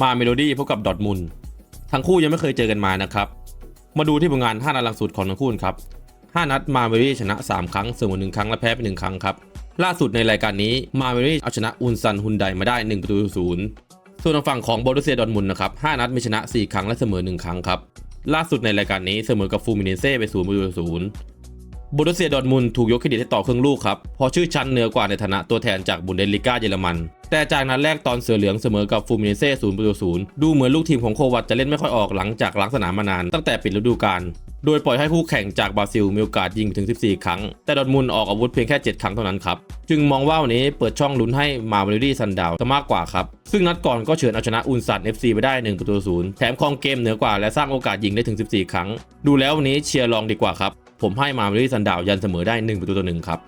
มาเมโลดี้พบกับดอทมุนทั้งคู่ยังไม่เคยเจอกันมานะครับ มาดูที่ผลงาน5นัดหลังสุดของทั้งคู่ครับ 5 นัดมาเมโลดี้ชนะ 3 ครั้งเสมอ1ครั้งและแพ้ไป1ครั้งครับ ล่าสุดในรายการนี้มาเมโลดี้เอาชนะอุนซันฮุนไดมาได้1ประตูต่อศูนย์ส่วนทางฝั่งของบอรุเซียดอทมุนนะครับ5นัดมีชนะ 4 ครั้งและเสมอ 1 ครั้งครับ ล่าสุดในรายการนี้เสมอกับฟูมิเนเซ่ไป0ประตูต่อศูนย์ บูรุสเซียดอทมุนถูกยกเครดิตให้ต่อเครื่องลูกครับเพอชื่อชั้นเหนือกว่าในฐานะตัวแทนจากบุนเดสลิก้าเยอรมัน แต่จากนั้นแรกตอนเสือเหลืองเสมอกับฟูมิเนเซ่ศูนย์ประตูศูนย์ดูเหมือนลูกทีมของโควัตจะเล่นไม่ค่อยออกหลังจากล้างสนามมานานตั้งแต่ปิดฤดูกาลโดยปล่อยให้คู่แข่งจากบราซิลมีโอกาสยิงถึง 14 ครั้ง แต่ดอทมุนออกอาวุธเพียงแค่ 7 ครั้งเท่านั้นครับ จึงมองว่าวันนี้เปิดช่องลุ้นให้มาเวลดี้ซันดาวจะมากกว่าครับ ซึ่งนัดก่อนก็เฉือนเอาชนะอุนซัน FC ไปได้ 1 ประตูศูนย์แถมครองเกมเหนือกว่าและสร้างโอกาสยิงได้ถึง 14 ครั้ง ดูแล้ววันนี้เชียร์ลองดีกว่าครับ ผมให้มาเวลดี้ซันดาวยันเสมอได้1ประตูต่อหนึ่งครับ